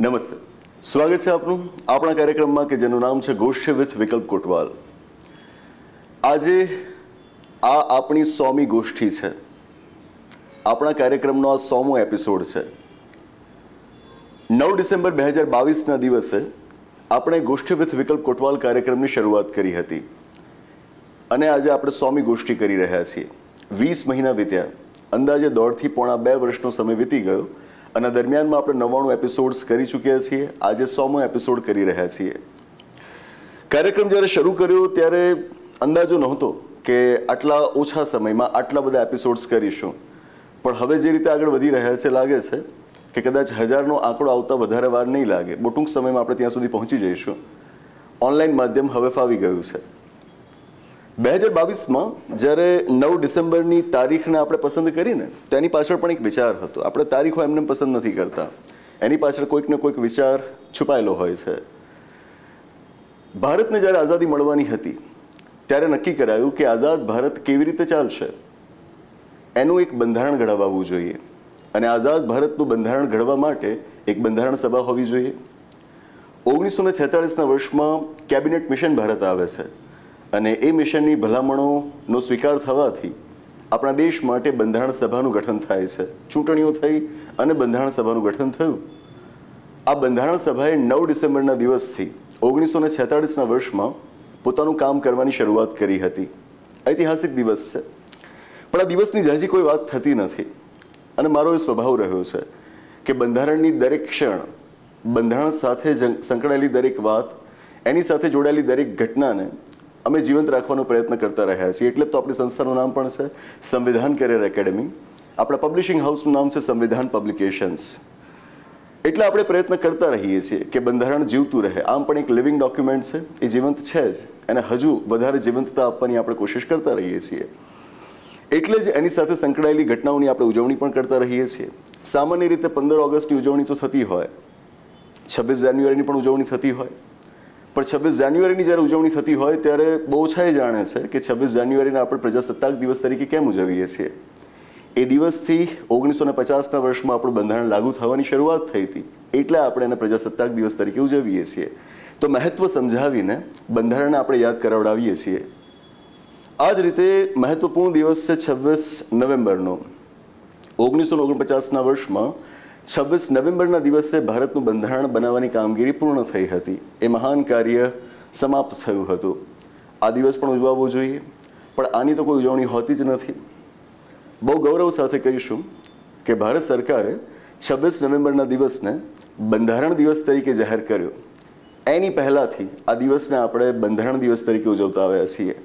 નમસ્તે. સ્વાગત છે આપનું આપણા કાર્યક્રમમાં કે જેનું નામ છે ગોષ્ઠ વિથ વિકલ્પ કોટવાલ. આજે આ આપણી સોમી ગોષ્ઠી છે. આપણા કાર્યક્રમનો આ સોમો એપિસોડ છે. નવ ડિસેમ્બર બે હજાર બાવીસના દિવસે આપણે ગોષ્ઠી વિથ વિકલ્પ કોટવાલ કાર્યક્રમની શરૂઆત કરી હતી. અને આજે આપણે સોમી ગોષ્ઠી કરી રહ્યા છીએ. વીસ મહિના વીત્યા. અંદાજે દોઢથી પોણા બે વર્ષનો સમય વીતી ગયો. અને દરમિયાનમાં આપણે નવ્વાણું એપિસોડ્સ કરી ચૂક્યા છીએ. આજે સોમો એપિસોડ કરી રહ્યા છીએ. કાર્યક્રમ જ્યારે શરૂ કર્યો ત્યારે અંદાજો નહોતો કે આટલા ઓછા સમયમાં આટલા બધા એપિસોડ્સ કરીશું. પણ હવે જે રીતે આગળ વધી રહ્યા છે, લાગે છે કે કદાચ હજારનો આંકડો આવતા વધારે વાર નહીં લાગે. બહુ ટૂંક સમયમાં આપણે ત્યાં સુધી પહોંચી જઈશું. ઓનલાઈન માધ્યમ હવે ફાવી ગયું છે. બે હજાર બાવીસમાં જ્યારે નવ ડિસેમ્બરની તારીખને આપણે પસંદ કરીને, તો એની પાછળ પણ એક વિચાર હતો. આપણે તારીખો એમને પસંદ નથી કરતા. એની પાછળ કોઈક ને કોઈક વિચાર છુપાયેલો હોય છે. ભારતને જ્યારે આઝાદી મળવાની હતી, ત્યારે નક્કી કરાયું કે આઝાદ ભારત કેવી રીતે ચાલશે. એનું એક બંધારણ ઘડાવવું જોઈએ. અને આઝાદ ભારતનું બંધારણ ઘડવા માટે એક બંધારણ સભા હોવી જોઈએ. ઓગણીસો ને છેતાળીસના વર્ષમાં કેબિનેટ મિશન ભારત આવે છે. અને એ મિશનની ભલામણોનો સ્વીકાર થવાથી આપણા દેશ માટે બંધારણ સભાનું ગઠન થાય છે. ચૂંટણીઓ થઈ અને બંધારણ સભાનું ગઠન થયું. આ બંધારણ સભાએ નવ ડિસેમ્બરના દિવસથી ઓગણીસો ને છેતાળીસના વર્ષમાં પોતાનું કામ કરવાની શરૂઆત કરી હતી. ઐતિહાસિક દિવસ છે. પણ આ દિવસની જાજી કોઈ વાત થતી નથી. અને મારો એ સ્વભાવ રહ્યો છે કે બંધારણની દરેક ક્ષણ, બંધારણ સાથે સંકળાયેલી દરેક વાત, એની સાથે જોડાયેલી દરેક ઘટનાને અમે જીવંત રાખવાનો પ્રયત્ન કરતા રહ્યા છીએ. એટલે તો આપણી સંસ્થાનું નામ પણ છે સંવિધાન કરિયર એકેડમી. આપણા પબ્લિશિંગ હાઉસનું નામ છે સંવિધાન પબ્લિકેશન્સ. એટલે આપણે પ્રયત્ન કરતા રહીએ છીએ કે બંધારણ જીવતું રહે. આમ પણ એક લિવિંગ ડોક્યુમેન્ટ છે, એ જીવંત છે જ. અને હજુ વધારે જીવંતતા આપવાની આપણે કોશિશ કરતા રહીએ છીએ. એટલે જ એની સાથે સંકળાયેલી ઘટનાઓની આપણે ઉજવણી પણ કરતા રહીએ છીએ. સામાન્ય રીતે પંદર ઓગસ્ટની ઉજવણી તો થતી હોય. છવ્વીસ જાન્યુઆરીની પણ ઉજવણી થતી હોય. પણ છવ્વીસ જાન્યુઆરીની જ્યારે ઉજવણી થતી હોય ત્યારે બહુ ઓછા એ જાણે છે કે છવ્વીસ જાન્યુઆરીને આપણે પ્રજાસત્તાક દિવસ તરીકે કેમ ઉજવીએ છીએ? એ દિવસથી ઓગણીસો ને પચાસના વર્ષમાં આપણું બંધારણ લાગુ થવાની શરૂઆત થઈ હતી. એટલે આપણે એને પ્રજાસત્તાક દિવસ તરીકે ઉજવીએ છીએ. તો મહત્વ સમજાવીને બંધારણને આપણે યાદ કરાવડાવીએ છીએ. આ જ રીતે મહત્વપૂર્ણ દિવસ છે છવ્વીસ નવેમ્બરનો. ઓગણીસો ઓગણપચાસના વર્ષમાં છવ્વીસ નવેમ્બરના દિવસે ભારતનું બંધારણ બનાવવાની કામગીરી પૂર્ણ થઈ હતી. એ મહાન કાર્ય સમાપ્ત થયું હતું. આ દિવસ પણ ઉજવવો જોઈએ, પણ આની તો કોઈ ઉજવણી હોતી જ નથી. બહુ ગૌરવ સાથે કહીશું કે ભારત સરકારે છવ્વીસ નવેમ્બરના દિવસને બંધારણ દિવસ તરીકે જાહેર કર્યો. એની પહેલાંથી આ દિવસને આપણે બંધારણ દિવસ તરીકે ઉજવતા આવ્યા છીએ.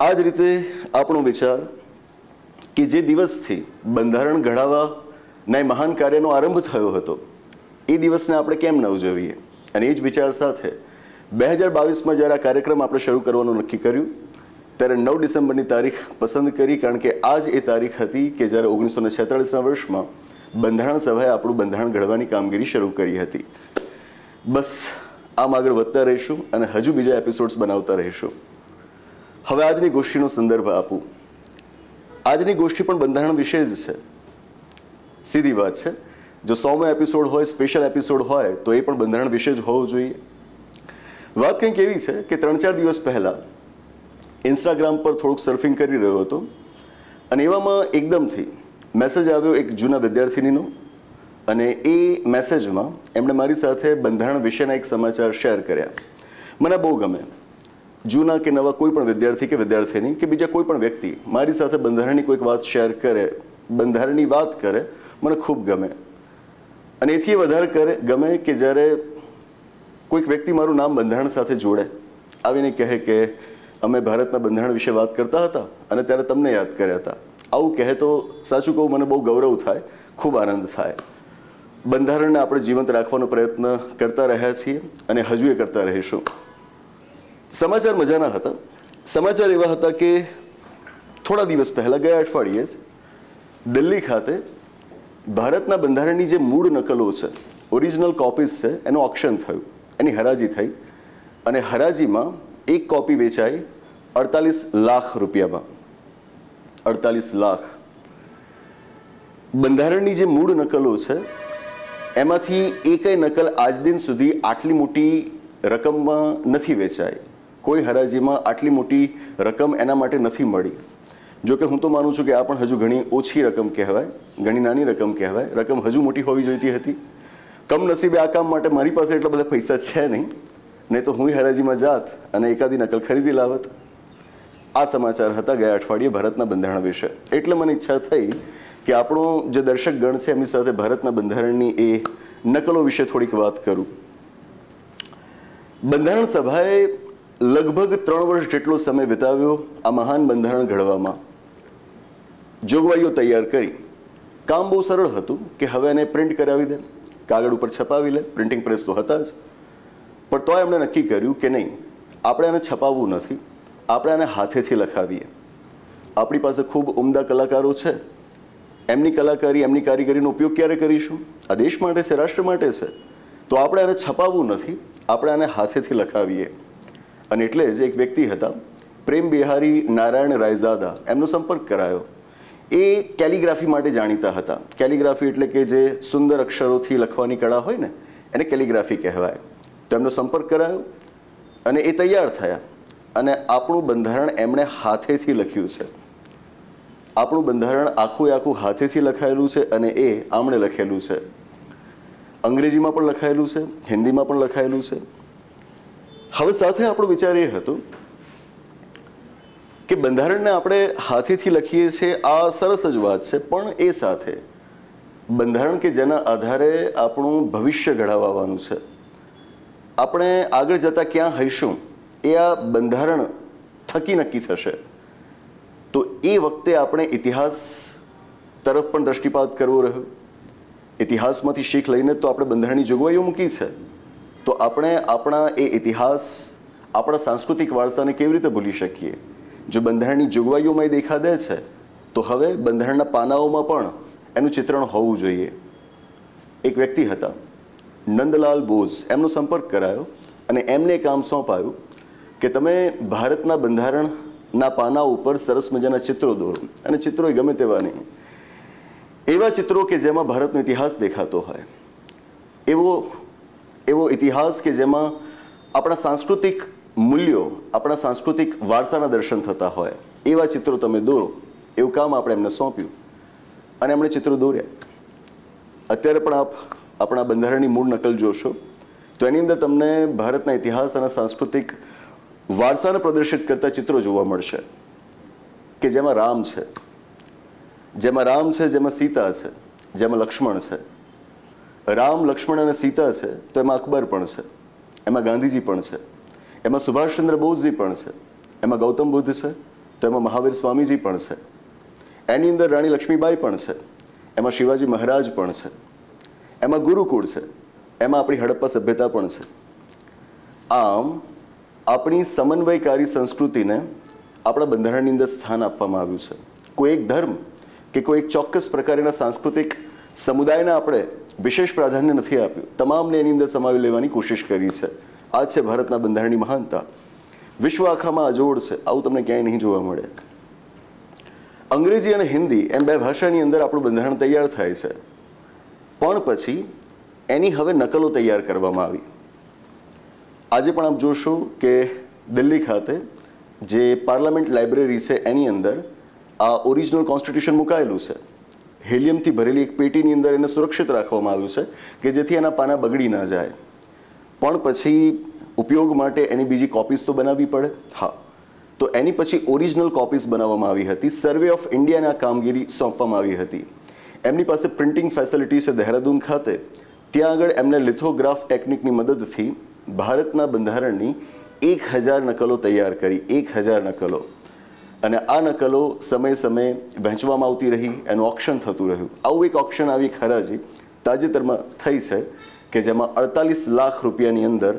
આ જ રીતે આપણો વિચાર કે જે દિવસથી બંધારણ ઘડાવાના એ મહાન કાર્યનો આરંભ થયો હતો. એ દિવસને આપણે કેમ ન ઉજવીએ? અને એ જ વિચાર સાથે બે હજાર બાવીસમાં જ્યારે આ કાર્યક્રમ આપણે શરૂ કરવાનું નક્કી કર્યું, ત્યારે નવ ડિસેમ્બરની તારીખ પસંદ કરી, કારણ કે આ જ એ તારીખ હતી કે જ્યારે ઓગણીસો ને છેતાળીસના વર્ષમાં બંધારણ સભાએ આપણું બંધારણ ઘડવાની કામગીરી શરૂ કરી હતી. બસ, આમ આગળ વધતા રહીશું અને હજુ બીજા એપિસોડ્સ બનાવતા રહીશું. હવે આજની ગોષ્ઠીનો સંદર્ભ આપું. આજની ગોષ્ઠી પણ બંધારણ વિશે જ છે. સીધી વાત છે. જો સોમો એપિસોડ હોય સ્પેશિયલ એપિસોડ હોય, તો એ પણ બંધારણ વિશે જ હોવું જોઈએ. વાત કંઈક એવી છે કે ત્રણ ચાર દિવસ પહેલાં ઇન્સ્ટાગ્રામ પર થોડુંક સર્ફિંગ કરી રહ્યો હતો અને એવામાં એકદમથી મેસેજ આવ્યો એક જૂના વિદ્યાર્થીનીનો અને એ મેસેજમાં એમણે મારી સાથે બંધારણ વિશેના એક સમાચાર શેર કર્યા. મને બહુ ગમે. જૂના કે નવા કોઈ પણ વિદ્યાર્થી કે વિદ્યાર્થીની કે બીજા કોઈ પણ વ્યક્તિ મારી સાથે બંધારણની કોઈક વાત શેર કરે, બંધારણની વાત કરે મને ખૂબ ગમે. અને એથી વધારે કરે, ગમે કે જ્યારે કોઈક વ્યક્તિ મારું નામ બંધારણ સાથે જોડે, આવીને કહે કે અમે ભારતના બંધારણ વિશે વાત કરતા હતા અને ત્યારે તમને યાદ કર્યા હતા. આવું કહે તો સાચું કહું મને બહુ ગૌરવ થાય, ખૂબ આનંદ થાય. બંધારણને આપણે જીવંત રાખવાનો પ્રયત્ન કરતા રહ્યા છીએ અને હજુ એ કરતા રહીશું. સમાચાર મજાના હતા. સમાચાર એવા હતા કે થોડા દિવસ પહેલાં, ગયા અઠવાડિયે જ દિલ્હી ખાતે ભારતના બંધારણની જે મૂળ નકલો છે ઓરિજિનલ કોપીઝ છે, એનું ઓક્શન થયું, એની હરાજી થઈ અને હરાજીમાં એક કોપી વેચાઈ અડતાલીસ લાખ રૂપિયામાં. અડતાલીસ લાખ. બંધારણની જે મૂળ નકલો છે, એમાંથી એકય નકલ આજ દિન સુધી આટલી મોટી રકમમાં નથી વેચાઈ કોઈ હરાજીમાં આટલી મોટી રકમ એના માટે નથી મળી. જો કે હું તો માનું છું કે આ પણ હજુ ઘણી ઓછી રકમ કહેવાય, ઘણી નાની રકમ કહેવાય. રકમ હજુ મોટી હોવી જોઈતી હતી. કમનસીબે આ કામ માટે મારી પાસે એટલા બધા પૈસા છે નહીં. નહીં તો હું હરાજીમાં જાત અને એકાદી નકલ ખરીદી લાવત. આ સમાચાર હતા ગયા અઠવાડિયે ભારતના બંધારણ વિશે. એટલે મને ઈચ્છા થઈ કે આપણો જે દર્શક ગણ છે એમની સાથે ભારતના બંધારણની એ નકલો વિશે થોડીક વાત કરું. બંધારણ સભાએ લગભગ ત્રણ વર્ષ જેટલો સમય વિતાવ્યો આ મહાન બંધારણ ઘડવામાં. જોગવાઈઓ તૈયાર કરી. કામ બહુ સરળ હતું કે હવે એને પ્રિન્ટ કરાવી દે. કાગળ ઉપર છપાવી લે. પ્રિન્ટિંગ પ્રેસ તો હતા જ. પણ તોય એમણે નક્કી કર્યું કે નહીં, આપણે એને છપાવવું નથી. આપણે એને હાથેથી લખાવીએ. આપણી પાસે ખૂબ ઉમદા કલાકારો છે. એમની કલાકારી, એમની કારીગરીનો ઉપયોગ ક્યારે કરીશું? આ દેશ માટે છે, રાષ્ટ્ર માટે છે. તો આપણે એને છપાવવું નથી. આપણે આને હાથેથી લખાવીએ. અને એટલે જ એક વ્યક્તિ હતા, પ્રેમ બિહારી નારાયણ રાયઝાદા. એમનો સંપર્ક કરાયો. એ કેલિગ્રાફી માટે જાણીતા હતા. કેલિગ્રાફી એટલે કે જે સુંદર અક્ષરોથી લખવાની કળા હોય ને, એને કેલિગ્રાફી કહેવાય. તો એમનો સંપર્ક કરાયો અને એ તૈયાર થયા. અને આપણું બંધારણ એમણે હાથેથી લખ્યું છે. આપણું બંધારણ આખું આખું હાથેથી લખાયેલું છે અને એ આમણે લખેલું છે. અંગ્રેજીમાં પણ લખાયેલું છે, હિન્દીમાં પણ લખાયેલું છે. હવે સાથે આપણો વિચાર એ હતો કે બંધારણને આપણે હાથેથી લખીએ છીએ, આ સરસ જ વાત છે, પણ એ સાથે બંધારણ કે જેના આધારે આપણું ભવિષ્ય ઘડાવવાનું છે. આપણે આગળ જતાં ક્યાં હઈશું, એ આ બંધારણ થકી નક્કી થશે. તો એ વખતે આપણે ઇતિહાસ તરફ પણ દ્રષ્ટિપાત કરવો રહ્યો. ઇતિહાસમાંથી શીખ લઈને તો આપણે બંધારણની જોગવાઈઓ મૂકી છે. તો આપણે આપણા એ ઇતિહાસ, આપણા સાંસ્કૃતિક વારસાને કેવી રીતે ભૂલી શકીએ? જો બંધારણની જોગવાઈઓમાં એ દેખા દે છે, તો હવે બંધારણના પાનાઓમાં પણ એનું ચિત્રણ હોવું જોઈએ. એક વ્યક્તિ હતા, નંદલાલ બોઝ. એમનો સંપર્ક કરાયો અને એમને કામ સોંપાયું કે તમે ભારતના બંધારણના પાના ઉપર સરસ મજાના ચિત્રો દોરો, અને ચિત્રો એ ગમે તેવા નહીં. એવા ચિત્રો કે જેમાં ભારતનો ઇતિહાસ દેખાતો હોય. એવો એવો ઇતિહાસ કે જેમાં આપણા સાંસ્કૃતિક મૂલ્યો આપણા સાંસ્કૃતિક વારસાના દર્શન થતા હોય, એવા ચિત્રો તમે દોરો, એવું કામ આપણે એમને સોંપ્યું. અને એમણે ચિત્રો દોર્યા. અત્યારે પણ આપ આપણા બંધારણની મૂળ નકલ જોશો, તો એની અંદર તમને ભારતના ઇતિહાસ અને સાંસ્કૃતિક વારસાને પ્રદર્શિત કરતા ચિત્રો જોવા મળશે, કે જેમાં રામ છે, જેમાં રામ છે, જેમાં સીતા છે, જેમાં લક્ષ્મણ છે. રામ, લક્ષ્મણ અને સીતા છે, તો એમાં અકબર પણ છે, એમાં ગાંધીજી પણ છે. એમાં સુભાષચંદ્ર બોઝજી પણ છે. એમાં ગૌતમ બુદ્ધ છે. તો એમાં મહાવીર સ્વામીજી પણ છે. એની અંદર રાણી લક્ષ્મીબાઈ પણ છે. એમાં શિવાજી મહારાજ પણ છે. એમાં ગુરુકુળ છે. એમાં આપણી હડપ્પા સભ્યતા પણ છે. આમ, આપણી સમન્વયકારી સંસ્કૃતિને આપણા બંધારણની અંદર સ્થાન આપવામાં આવ્યું છે. કોઈ એક ધર્મ કે કોઈ એક ચોક્કસ પ્રકારના સાંસ્કૃતિક સમુદાયને આપણે વિશેષ પ્રાધાન્ય નથી આપ્યું. તમામને એની અંદર સમાવી લેવાની કોશિશ કરી છે. આ છે ભારતના બંધારણની મહાનતા. વિશ્વ આખામાં અજોડ છે. આવું તમને ક્યાંય નહીં જોવા મળે. અંગ્રેજી અને હિન્દી એમ બે ભાષાની અંદર આપણું બંધારણ તૈયાર થાય છે. પણ પછી એની હવે નકલો તૈયાર કરવામાં આવી. આજે પણ આપ જોશો કે દિલ્હી ખાતે જે પાર્લામેન્ટ લાઇબ્રેરી છે એની અંદર આ ઓરિજિનલ કોન્સ્ટિટ્યુશન મુકાયેલું છે. હેલિયમથી ભરેલી એક પેટીની અંદર એને સુરક્ષિત રાખવામાં આવ્યું છે કે જેથી એના પાના બગડી ન જાય. પણ પછી ઉપયોગ માટે એની બીજી કોપીઝ તો બનાવવી પડે? હા. તો એની પછી ઓરિજિનલ કોપીઝ બનાવવામાં આવી હતી. સર્વે ઓફ ઇન્ડિયાના કામગીરી સોંપવામાં આવી હતી. એમની પાસે પ્રિન્ટિંગ ફેસિલિટી છે દહેરાદૂન ખાતે. ત્યાં આગળ એમને લિથોગ્રાફ ટેકનિકની મદદથી ભારતના બંધારણની એક હજાર નકલો તૈયાર કરી. એક હજાર નકલો. અને આ નકલો સમય સમયે વહેંચવામાં આવતી રહી. એનું ઓક્શન થતું રહ્યું. આવું એક ઓક્શન આવી એક હરાજી તાજેતરમાં થઈ છે. કે જેમાં અડતાલીસ લાખ રૂપિયાની અંદર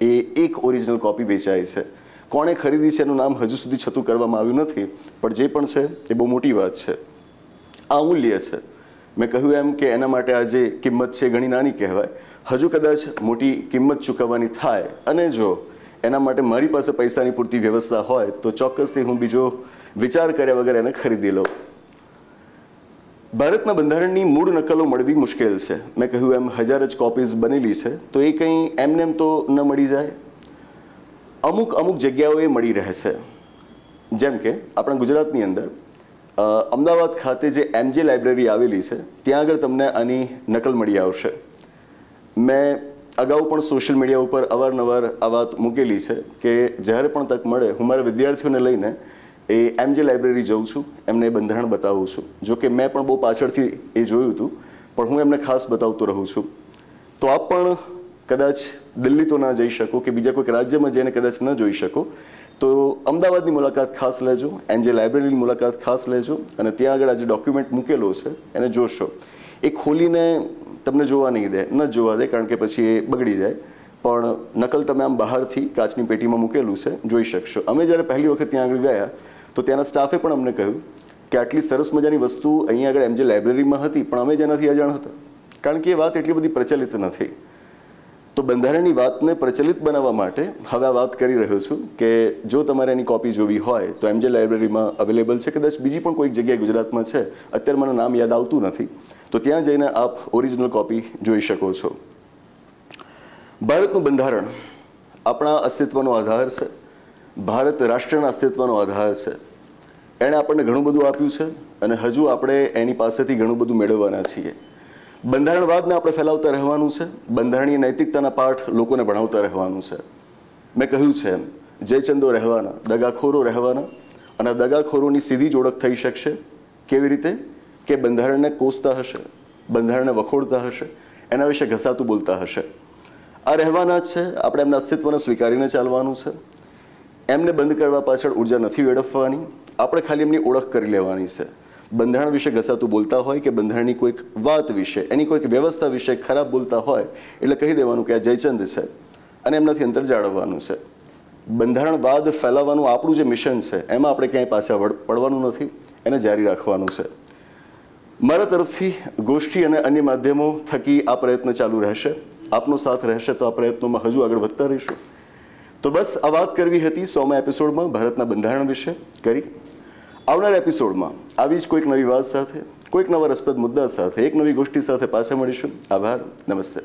એ એક ઓરિજિનલ કોપી વેચાય છે. કોણે ખરીદી છે એનું નામ હજુ સુધી છતું કરવામાં આવ્યું નથી, પણ જે પણ છે, એ બહુ મોટી વાત છે. આ અમૂલ્ય છે. મેં કહ્યું એમ કે એના માટે આ જે કિંમત છે ઘણી નાની કહેવાય. હજુ કદાચ મોટી કિંમત ચૂકવવાની થાય, અને જો એના માટે મારી પાસે પૈસાની પૂરતી વ્યવસ્થા હોય, તો ચોક્કસથી હું બીજો વિચાર કર્યા વગર એને ખરીદી લઉં. ભારતના બંધારણની મૂળ નકલો મળવી મુશ્કેલ છે. મેં કહ્યું એમ હજાર જ કોપીઝ બનેલી છે. તો એ કંઈ એમનેમ તો ન મળી જાય? અમુક અમુક જગ્યાઓએ મળી રહે છે. જેમ કે આપણા ગુજરાતની અંદર અમદાવાદ ખાતે જે એમજે લાઇબ્રેરી આવેલી છે, ત્યાં આગળ તમને આની નકલ મળી આવશે. મેં અગાઉ પણ સોશિયલ મીડિયા ઉપર અવારનવાર આ વાત મૂકેલી છે કે જ્યારે પણ તક મળે, હું મારા વિદ્યાર્થીઓને લઈને એ એમ જે લાઇબ્રેરી જઉં છું, એમને બંધારણ બતાવું છું. જો કે મેં પણ બહુ પાછળથી એ જોયું હતું, પણ હું એમને ખાસ બતાવતો રહું છું. તો આપ પણ કદાચ દિલ્હી તો ના જઈ શકો કે બીજા કોઈક રાજ્યમાં જઈને કદાચ ન જોઈ શકો, તો અમદાવાદની મુલાકાત ખાસ લેજો એમ જે લાઇબ્રેરીની મુલાકાત ખાસ લેજો, અને ત્યાં આગળ આ જે ડોક્યુમેન્ટ મૂકેલો છે, એને જોશો. એ ખોલીને તમને જોવા નહીં દે, ન જોવા દે, કારણ કે પછી એ બગડી જાય. પણ નકલ તમે આમ બહારથી કાચની પેટીમાં મૂકેલું છે, જોઈ શકશો. અમે જ્યારે પહેલી વખત ત્યાં આગળ ગયા તો ત્યાંના સ્ટાફે પણ અમને કહ્યું કે આટલી સરસ મજાની વસ્તુ અહીંયા આગળ એમ જે લાઇબ્રેરીમાં હતી, પણ અમે જેનાથી અજાણ હતા. કારણ કે એ વાત એટલી બધી પ્રચલિત નથી તો બંધારણની વાતને પ્રચલિત બનાવવા માટે હવે આ વાત કરી રહ્યો છું કે જો તમારે એની કોપી જોવી હોય, તો એમ જે લાઇબ્રેરીમાં અવેલેબલ છે કદાચ બીજી પણ કોઈક જગ્યાએ ગુજરાતમાં છે, અત્યારે મને નામ યાદ આવતું નથી. તો ત્યાં જઈને આપ ઓરિજિનલ કોપી જોઈ શકો છો. ભારતનું બંધારણ આપણા અસ્તિત્વનો આધાર છે. ભારત રાષ્ટ્રના અસ્તિત્વનો આધાર છે. એણે આપણને ઘણું બધું આપ્યું છે અને હજુ આપણે એની પાસેથી ઘણું બધું મેળવવાના છીએ. બંધારણવાદને આપણે ફેલાવતા રહેવાનું છે. બંધારણીય નૈતિકતાના પાઠ લોકોને ભણાવતા રહેવાનું છે. મેં કહ્યું છે એમ, જયચંદો રહેવાના, દગાખોરો રહેવાના અને દગાખોરોની સીધી જ ઓળખ થઈ શકશે. કેવી રીતે? કે બંધારણને કોસતા હશે, બંધારણને વખોડતા હશે, એના વિશે ઘસાતું બોલતા હશે. આ રહેવાના જ છે. આપણે એમના અસ્તિત્વને સ્વીકારીને ચાલવાનું છે. એમને બંધ કરવા પાછળ ઊર્જા નથી વેડફવાની. આપણે ખાલી એમની ઓળખ કરી લેવાની છે. બંધારણ વિશે ઘસાતું બોલતા હોય કે બંધારણની કોઈક વાત વિશે, એની કોઈક વ્યવસ્થા વિશે ખરાબ બોલતા હોય, એટલે કહી દેવાનું કે આ જયચંદ છે અને એમનાથી અંતર જાળવવાનું છે. બંધારણવાદ ફેલાવવાનું આપણું જે મિશન છે, એમાં આપણે ક્યાંય પાછા પડવાનું નથી, એને જારી રાખવાનું છે. મારા તરફથી ગોષ્ઠી અને અન્ય માધ્યમો થકી આ પ્રયત્ન ચાલુ રહેશે. આપનો સાથ રહેશે તો આ પ્રયત્નોમાં હજુ આગળ વધતા રહીશું. તો બસ આ વાત કરવી હતી સોમા એપિસોડમાં ભારતના બંધારણ વિશે. કરી. આવનાર એપિસોડમાં આવી જ કોઈક નવી વાત સાથે, કોઈક નવા રસપ્રદ મુદ્દા સાથે, એક નવી ગોષ્ઠી સાથે પાછા મળીશું. આભાર. નમસ્તે.